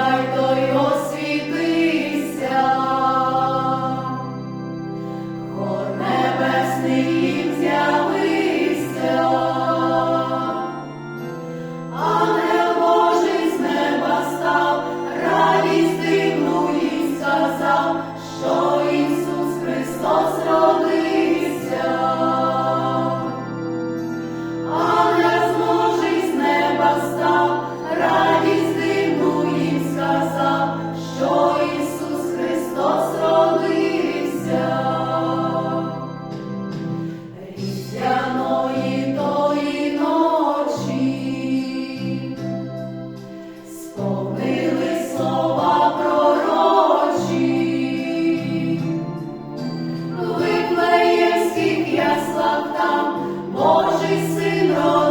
хай той освітився, хор небесний їм з'явився. Божий син.